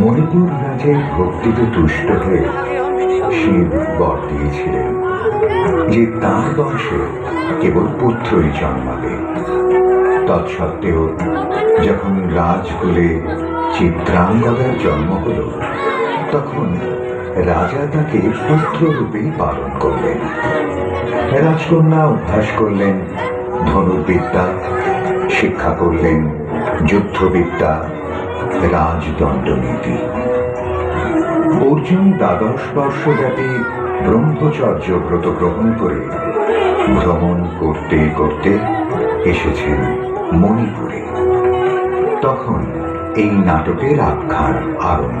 মণিপুর রাজের ভক্তিতে তুষ্ট হয়ে শিব বর দিয়েছিলেন, যে তার বংশে কেবল পুত্রই জন্মাবে। তৎসত্ত্বেও যখন রাজকুলে চিত্রাঙ্গদার জন্ম হল তখন রাজা তাকে পুত্ররূপেই পালন করলেন। রাজকন্যা অভ্যাস করলেন, ধনুর্বিদ্যা শিক্ষা করলেন, যুদ্ধবিদ্যা, রাজদণ্ডনীতি। অর্জুন দ্বাদশ বর্ষব্যাপী ব্রহ্মচর্য ব্রত গ্রহণ করে ভ্রমণ করতে করতে এসেছেন মণিপুরে। তখন এই নাটকের আখ্যান আরম্ভ।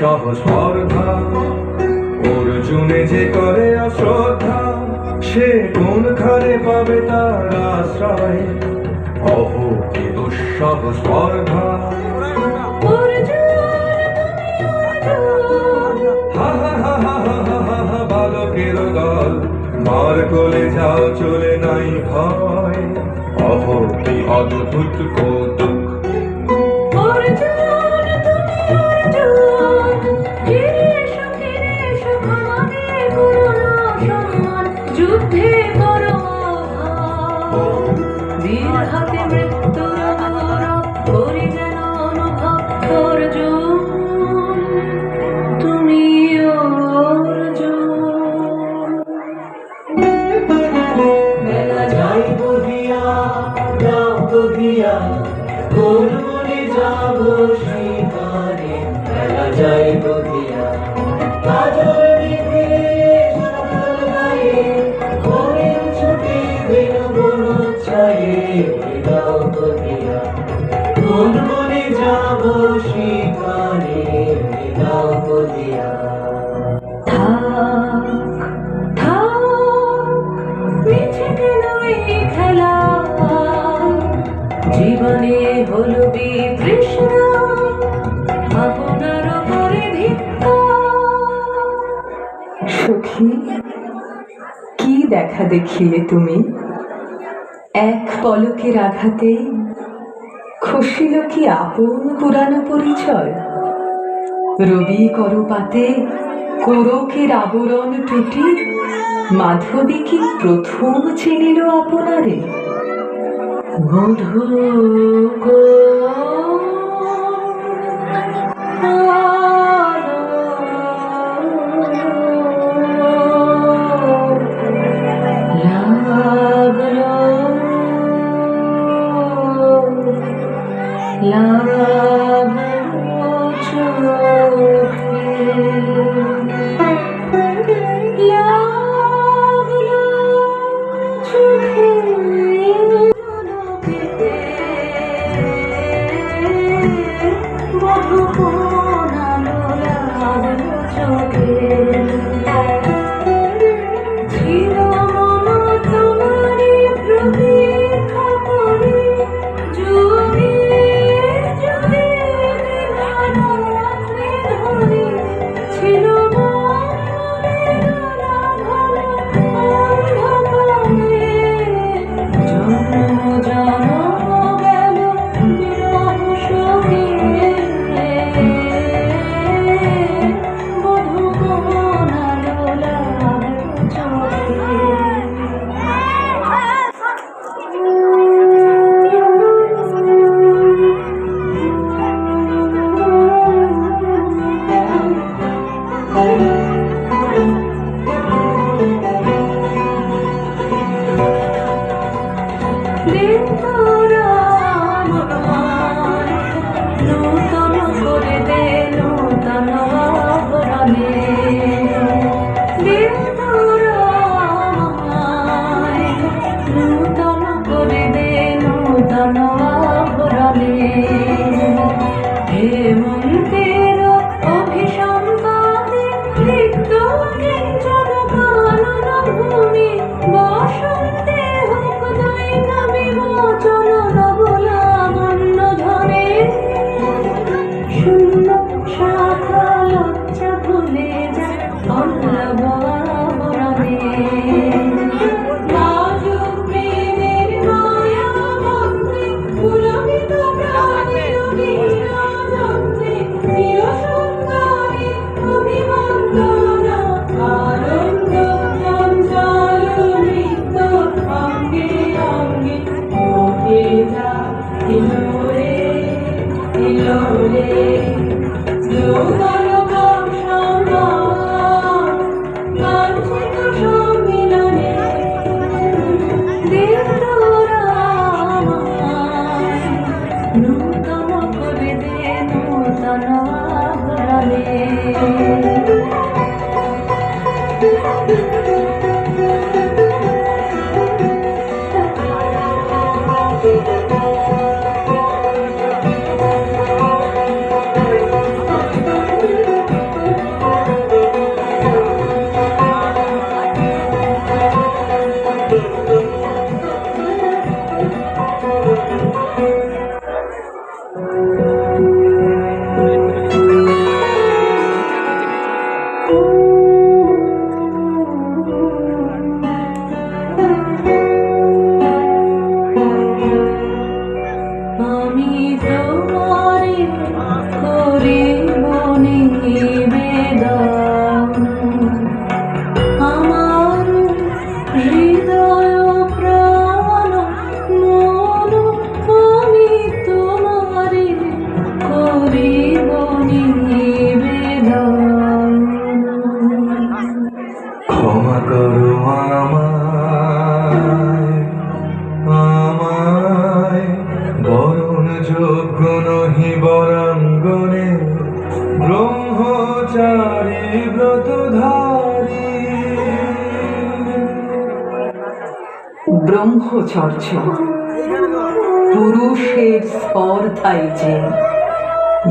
দুঃসহ স্পর্ধা অর্জুনে যে করে অশ্রদ্ধা সে কোন ঘরে পাবে তার আশ্রয় অহ কি বালকের দল মার কোলে যাও চলে নাই ভয় অহ অদ্ভুত কৌতুক সখী কি দেখা দেখিলে তুমি? এক পলকের আঘাতে খসিল কি আপন পুরানো পরিচয়? রবি করপাতে কোরকের আবরণ টুটি, মাধবী কি প্রথম চিনিল আপনারে? মধু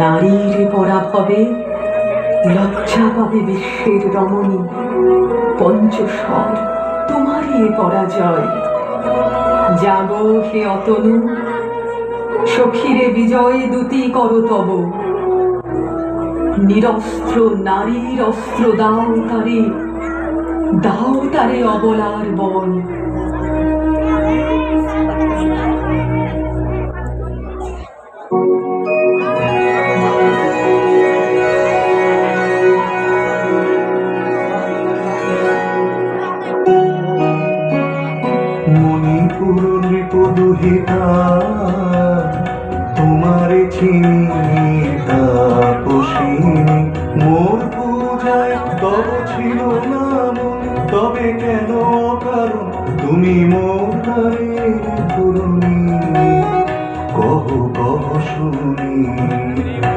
নারীর পরা পরাভবে লজ্জা পাবে বিশ্বের রমণী। পঞ্চস্বর, তোমারই পরাজয়। যাব হে অতনু, সখীরে বিজয় দুতি কর তব। নিরস্ত্র নারীর অস্ত্র দাও তারে দাও তারে অবলার বল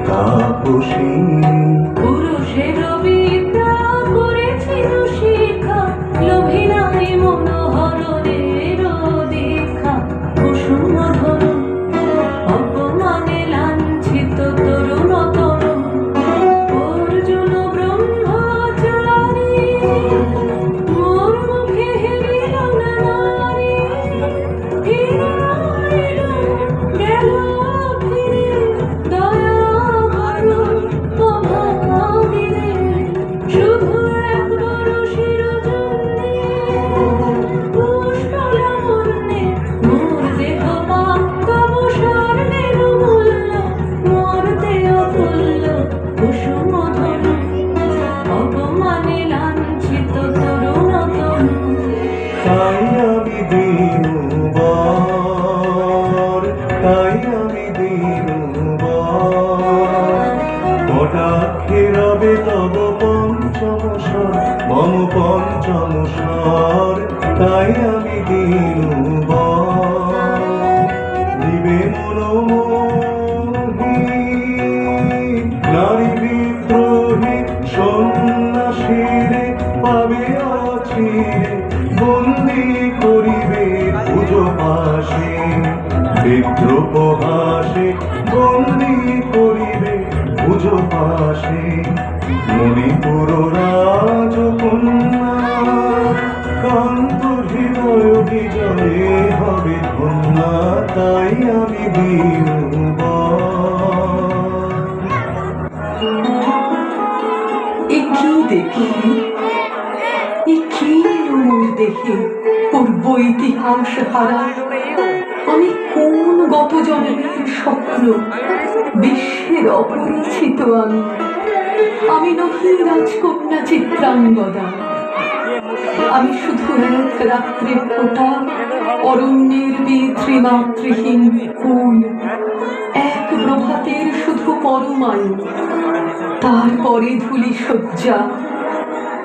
তাপসী আমি কি রূপ দেখি পূর্ব ইতিহাস হারা আমি কোন গত জনের স্বপ্ন? বিশ্বের অপরিচিত আমি। আমি নহি রাজকন্যা চিত্রাঙ্গদা। আমি শুধু এক রাত্রে ফোটা অরণ্যের বিতৃমাতৃহীন কুল এক প্রভাতের শুধু পরমায়ু তারপরে ধুলি শয্যা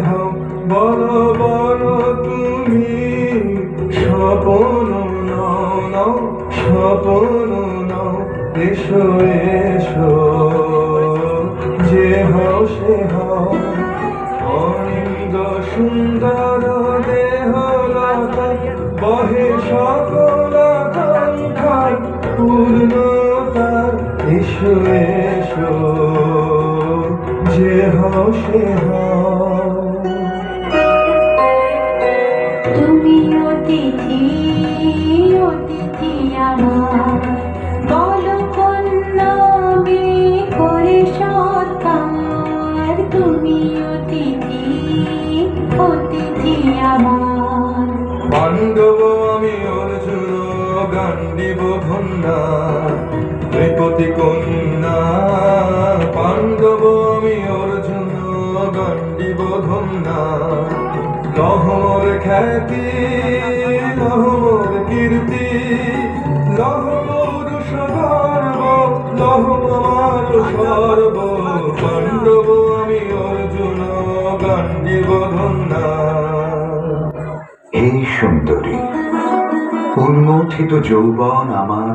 হও বলো বলো তুমি স্বপন নাও নাও স্বপন নাও, এসো এসো। যে হও, সে হও। অনিন্দ সুন্দর দেহ লতা, বহে সকল কণ্ঠায় পূর্ণতার এসো এসো। যে হও, সে হও। নৃপতি কন্যা, পাণ্ডব আমি অর্জুন গান্ডীব ধন্যা লহমর খ্যাতি, লহমর কীর্তি, লহমর সগর্ব, লহমার সর্ব পাণ্ডব আমি অর্জুন গান্ডীব ধন্যা এই সুন্দরী উন্মোথিত যৌবন আমার।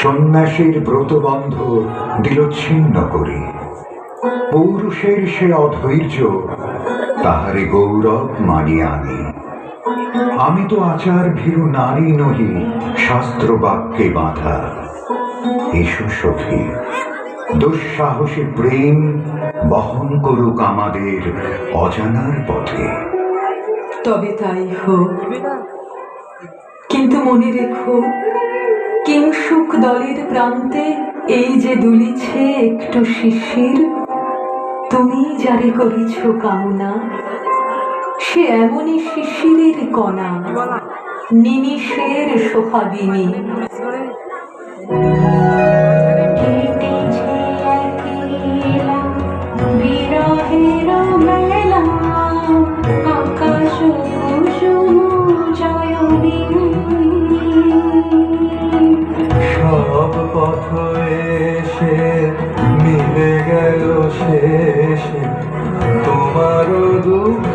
সন্ন্যাসীর ব্রতবন্ধ দিল ছিন্ন করি। পৌরুষের সে অধৈর্য, তাহারে গৌরব মানি আনি। আমি তো আচার ভীরু নারী নহি শাস্ত্র বাক্যে বাঁধা। এসো সখী, দুঃসাহসী প্রেম বহন করুক আমাদের অজানার পথে। তবে তাই হোক, কিন্তু মনে রেখো কিংসুক দলের প্রান্তে এই যে দুলিছে একটু শিশির, তুমি যারে করিছ কামনা, সে এমনই শিশিরের কণা, নিমিষের সোহাগিনী। পথ এসে মিলে গেল শেষে। তোমারও দুঃখ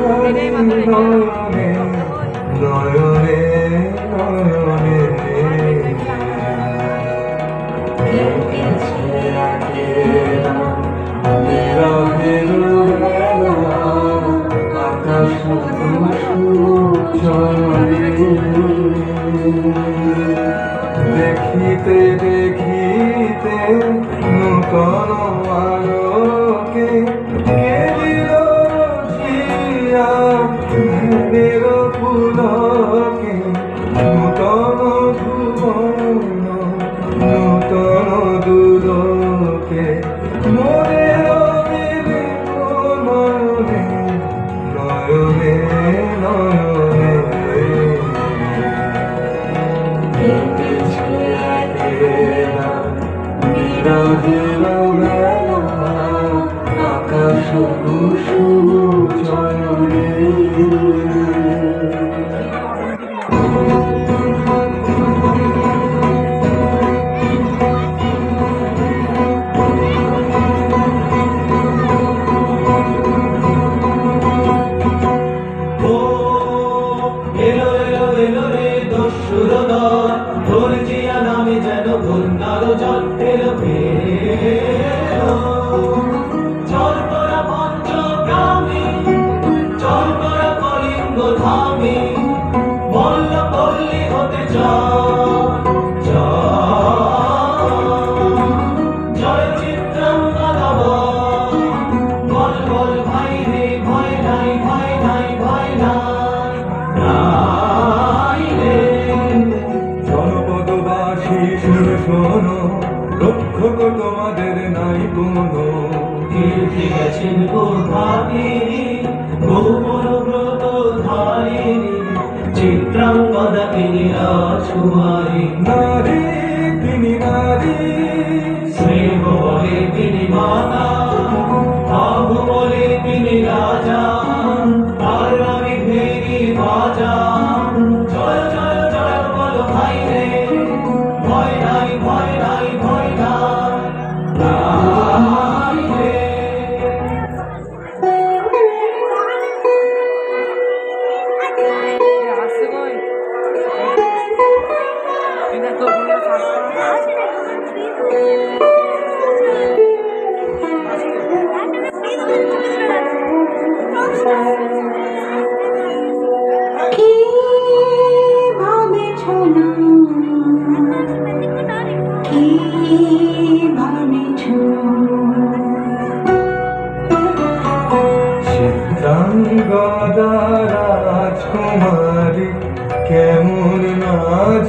কেমন না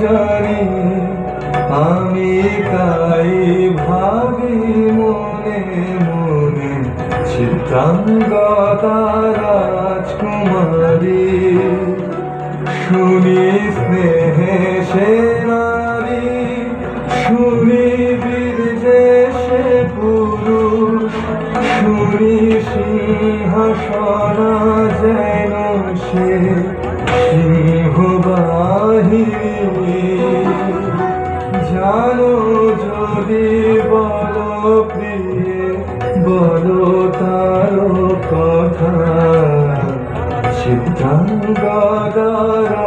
জানি, আমি তাই ভাবি মনে মনে চিত্রাঙ্গতা রাজকুমারী। শুনি স্নেহে সে নারী, শুনি বীর্যে সে পুরুষ, শুনি সিংহাসনা যেন সে বাহিরে জানো যদি বলো প্রিয়ে বলো তার কথা। সিদ্ধাঙ্গ দ্বারা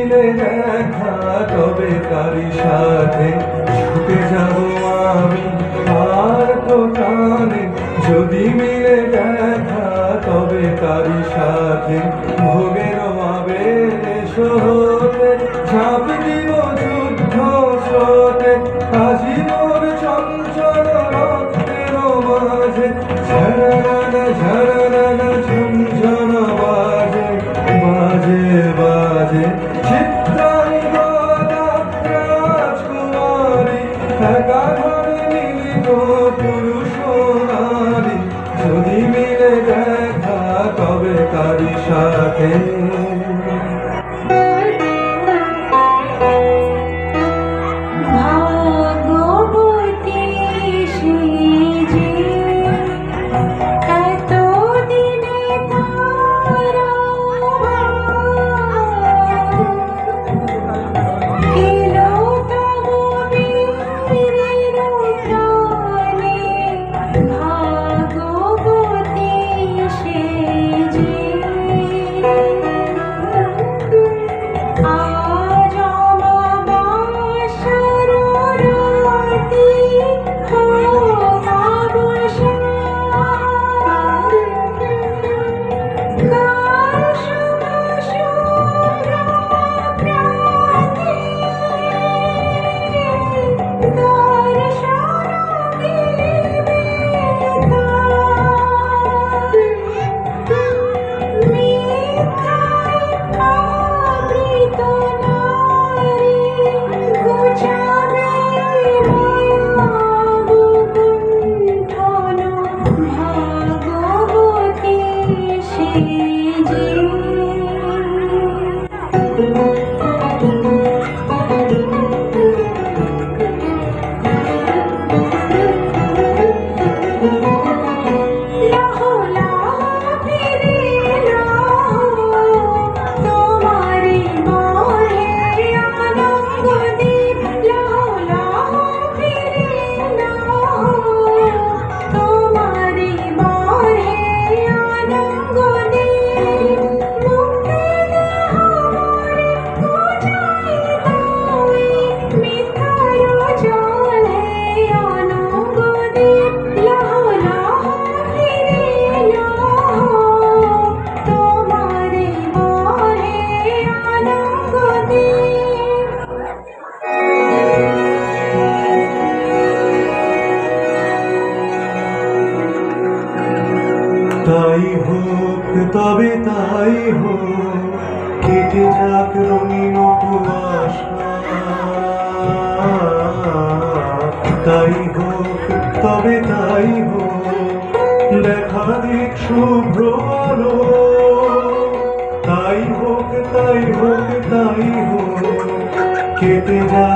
মিলে দেখা তবে তারি সাথে ছুটে যাব আমি। আর তো টানে যদি মিলে দেখা তবে তারি সাথে ভোগের মাবে শহর তবে তাই হোক, কেটে যাক রঙিন তাই হোক, তবে তাই হোক, দেখা দিক শুভ্র আলো। তাই হোক তাই হোক তাই হোক, কেটে যাক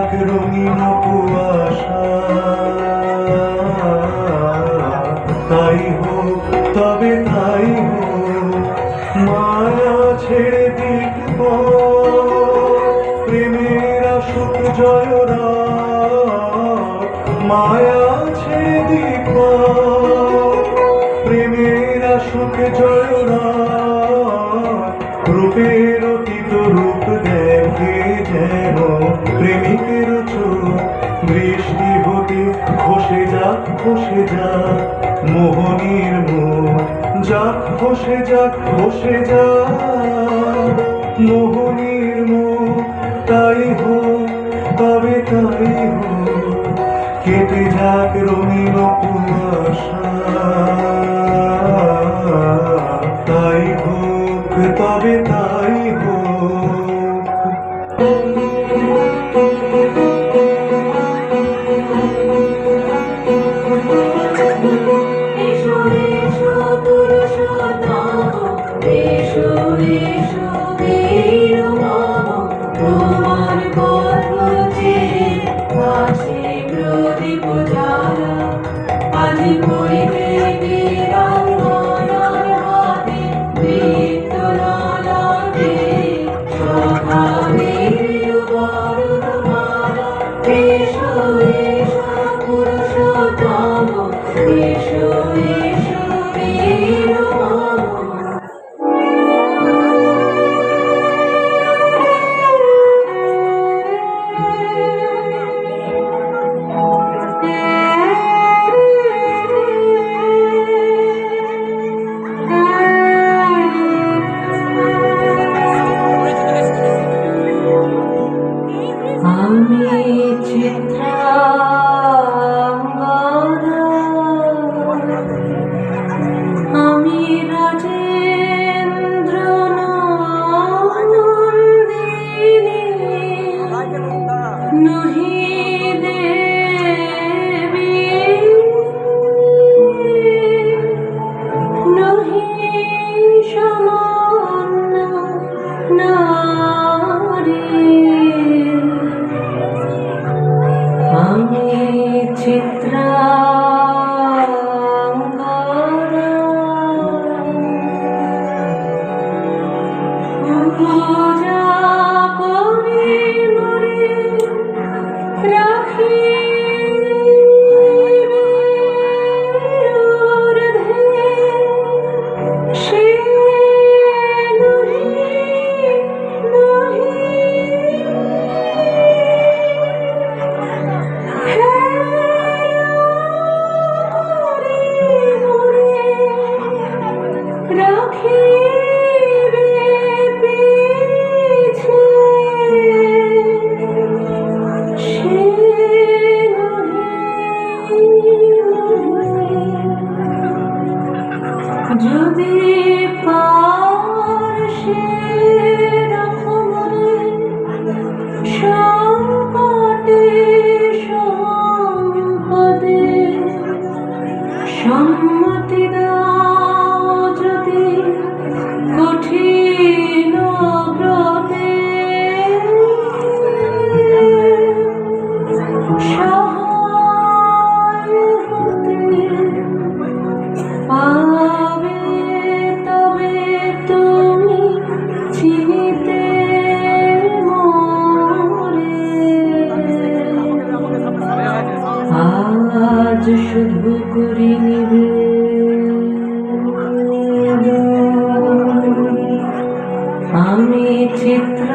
রূপের অতীত রূপ দেখে যেন প্রেমিকের চোখ বৃষ্টি হতে খসে যাক খসে যাক। মোহনীর যাক খসে যাক খসে যাক। মোহনীর তাই হোক, তবে তাই হোক। কেটে যাক রঙিন কুয়াশা। আমি চিত্রাঙ্গনা